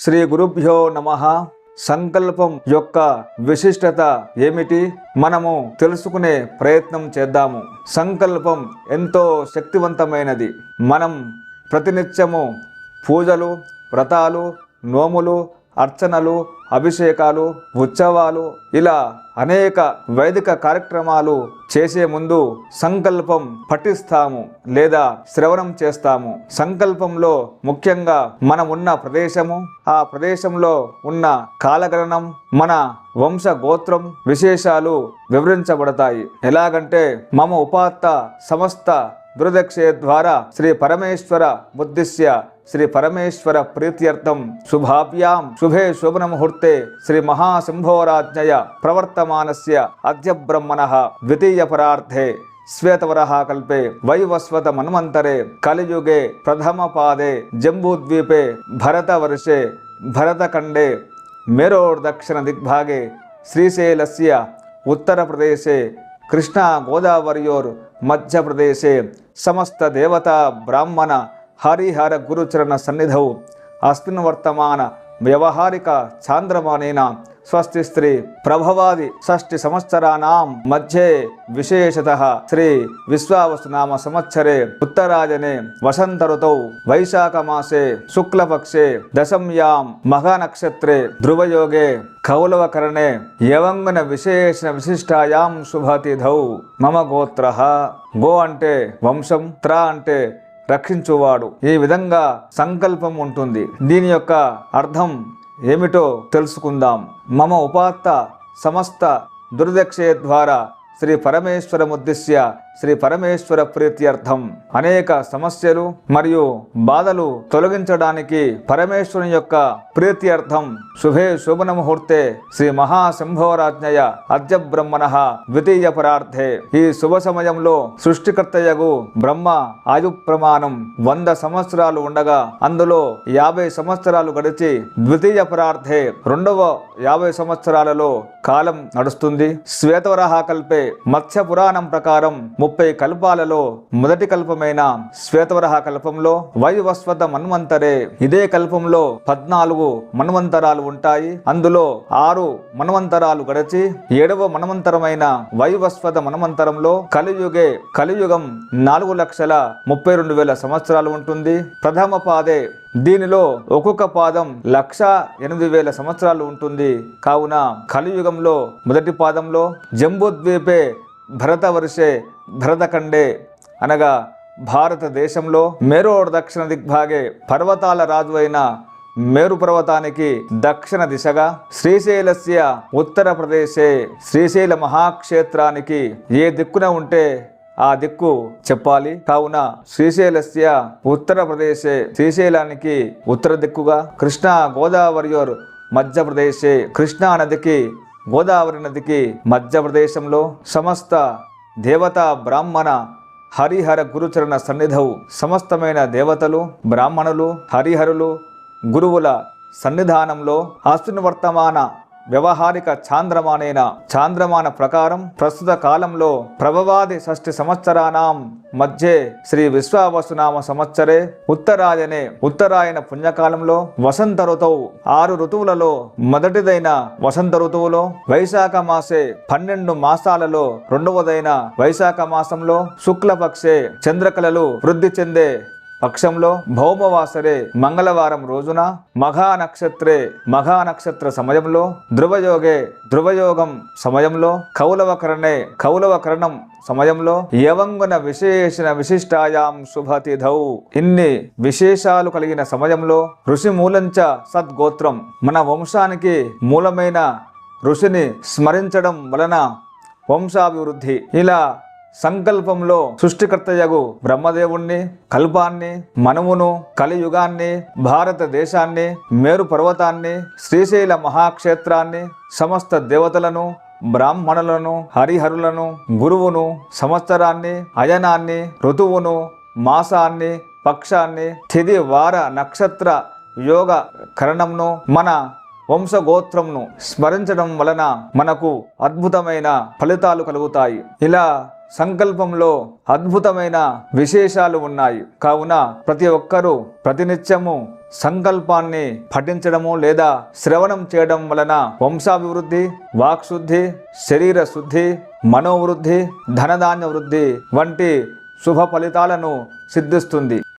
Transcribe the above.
శ్రీ గురుభ్యో నమ. సంకల్పం యొక్క విశిష్టత ఏమిటి? మనము తెలుసుకునే ప్రయత్నం చేద్దాము. సంకల్పం ఎంతో శక్తివంతమైనది. మనం ప్రతినిత్యము పూజలు వ్రతాలు నోములు అర్చనలు అభిషేకాలు ఉత్సవాలు ఇలా అనేక వైదిక కార్యక్రమాలు చేసే ముందు సంకల్పం పఠిస్తాము లేదా శ్రవణం చేస్తాము. సంకల్పంలో ముఖ్యంగా మనం ఉన్న ప్రదేశము ఆ ప్రదేశంలో ఉన్న కాలగణనం మన వంశ గోత్రం విశేషాలు వివరించబడతాయి. ఎలాగంటే మమ ఉపాత్త సమస్త దురదక్షే ద్వారా శ్రీ పరమేశ్వర ఉద్దిశ్య శ్రీ పరమేశ్వర ప్రీత్యర్థం శుభాభ్యాం శుభే శోభన ముహూర్తే శ్రీ మహాశంభోరాజ్ఞయ ప్రవర్తమానస్య అద్య బ్రహ్మణ ద్వితీయ పరార్థే శ్వేతవరహ కల్పే వైవస్వత మన్వంతరే కలియుగే ప్రథమ పాదే జంబూద్వీపే భరతవర్షే భరతఖండే మేరోర్దక్షిణ దిగ్భాగే శ్రీశైలస్య ఉత్తరప్రదేశే కృష్ణా గోదావరియోర్ మధ్యప్రదేశే సమస్త దేవతా బ్రాహ్మణ హరిహర గురుచరణ సన్నిధౌ. అస్మిన్ వర్తమాన వ్యవహారిక చాంద్రమానేన స్వస్తి స్త్రీ ప్రభవాది షష్టి సంవత్సరాణం మధ్యే విశేషత. శ్రీ విశ్వావసునామ సంవత్సరే ఉత్తరాజనే వసంత ఋతౌ వైశాఖ మాసే శుక్లపక్షే దశమ్యాం మహానక్షత్రే ధ్రువయోగే కౌలవకరణే యవంగన విశేషణ విశిష్టాయాం శుభతిథౌ. మమ గోత్ర. గో అంటే వంశం త్ర అంటే రక్షించువాడు. ఈ విధంగా సంకల్పం ఉంటుంది. దీని యొక్క అర్థం ఏమిటో తెలుసుకుందాం. మమ ఉపాత్త సమస్త దుర్దక్ష ద్వారా శ్రీ పరమేశ్వరముద్దిశ్య శ్రీ పరమేశ్వర ప్రీత్యర్థం. అనేక సమస్యలు మరియు బాధలు తొలగించడానికి పరమేశ్వరుని యొక్క ప్రీత్యర్థం. శుభే శుభన ముహూర్తే శ్రీ మహాశంభవరాజ్ఞయ అద్య బ్రహ్మణ ద్వితీయ పరార్థే. ఈ శుభ సమయంలో సృష్టికర్తయగు బ్రహ్మ ఆయు ప్రమాణం వంద సంవత్సరాలు ఉండగా అందులో యాభై సంవత్సరాలు గడిచి ద్వితీయ పరార్థే రెండవ యాభై సంవత్సరాలలో కాలం నడుస్తుంది. శ్వేతవరాహ కల్పే మత్స్య పురాణం ప్రకారం ముప్పై కల్పాలలో మొదటి కల్పమైన శ్వేతవరహ కల్పంలో వైవస్వత మన్వంతరే. ఇదే కల్పంలో పద్నాలుగు మన్వంతరాలు ఉంటాయి. అందులో ఆరు మన్వంతరాలు గడిచి ఏడవ మన్వంతరమైన వైవస్వత మన్వంతరంలో కలియుగే కలియుగం నాలుగు లక్షల ముప్పై రెండు వేల సంవత్సరాలు ఉంటుంది. ప్రథమ పాదే దీనిలో ఒక్కొక్క పాదం లక్ష ఎనిమిది వేల సంవత్సరాలు ఉంటుంది. కావున కలియుగంలో మొదటి పాదంలో జంబూద్వీపే భరతవర్షే భరతఖండే అనగా భారతదేశంలో మేరోడ్ దక్షిణ దిగ్భాగే పర్వతాల రాజు అయిన మేరు పర్వతానికి దక్షిణ దిశగా శ్రీశైలస్య ఉత్తరప్రదేశే శ్రీశైల మహాక్షేత్రానికి ఏ దిక్కున ఉంటే ఆ దిక్కు చెప్పాలి. కావున శ్రీశైలస్య ఉత్తరప్రదేశే శ్రీశైలానికి ఉత్తర దిక్కుగా కృష్ణా గోదావరియోర్ మధ్యప్రదేశే కృష్ణా నదికి గోదావరి నదికి మధ్యప్రదేశంలో సమస్త దేవతా బ్రాహ్మణ హరిహర గురుచరణ సన్నిధవు. సమస్తమైన దేవతలు బ్రాహ్మణులు హరిహరులు గురువుల సన్నిధానంలో అశ్విని వర్తమాన వ్యవహారిక చాంద్రమానేన చాంద్రమాన ప్రకారం ప్రస్తుత కాలంలో ప్రభవాది షష్ఠి సంవత్సరానాం మధ్య శ్రీ విశ్వావసునామ సంవత్సరే ఉత్తరాయనే ఉత్తరాయణ పుణ్యకాలంలో వసంత ఋతువు. ఆరు ఋతువులలో మొదటిదైన వసంత ఋతువులో వైశాఖ మాసే పన్నెండు మాసాలలో రెండవదైన వైశాఖ మాసంలో శుక్లపక్షే చంద్రకళలు వృద్ధి చెందే పక్షంలో భౌమవాసరే మంగళవారం రోజున మఘా నక్షత్రే మఘా నక్షత్ర సమయంలో ధ్రువయోగే ధ్రువయోగం సమయంలో కౌలవకరణే కౌలవకరణం సమయంలో యవంగున విశేషణ విశిష్టాయాం శుభతిథౌ. ఇన్ని విశేషాలు కలిగిన సమయంలో ఋషి మూలంచ సద్గోత్రం మన వంశానికి మూలమైన ఋషిని స్మరించడం వలన వంశాభివృద్ధి. ఇలా సంకల్పంలో సృష్టికర్తయగు బ్రహ్మదేవుణ్ణి కల్పాన్ని మనమును కలియుగాన్ని భారతదేశాన్ని మేరు పర్వతాన్ని శ్రీశైల మహాక్షేత్రాన్ని సమస్త దేవతలను బ్రాహ్మణులను హరిహరులను గురువును సంవత్సరాన్ని అయనాన్ని ఋతువును మాసాన్ని పక్షాన్ని తిది వార నక్షత్ర యోగ కరణంను మన వంశగోత్రంను స్మరించడం వలన మనకు అద్భుతమైన ఫలితాలు కలుగుతాయి. ఇలా సంకల్పంలో అద్భుతమైన విశేషాలు ఉన్నాయి. కావున ప్రతి ఒక్కరూ ప్రతినిత్యము సంకల్పాన్ని పఠించడము లేదా శ్రవణం చేయడం వలన వంశాభివృద్ధి వాక్శుద్ధి శరీర శుద్ధి మనోవృద్ధి ధనధాన్య వృద్ధి వంటి శుభ ఫలితాలను సిద్ధిస్తుంది.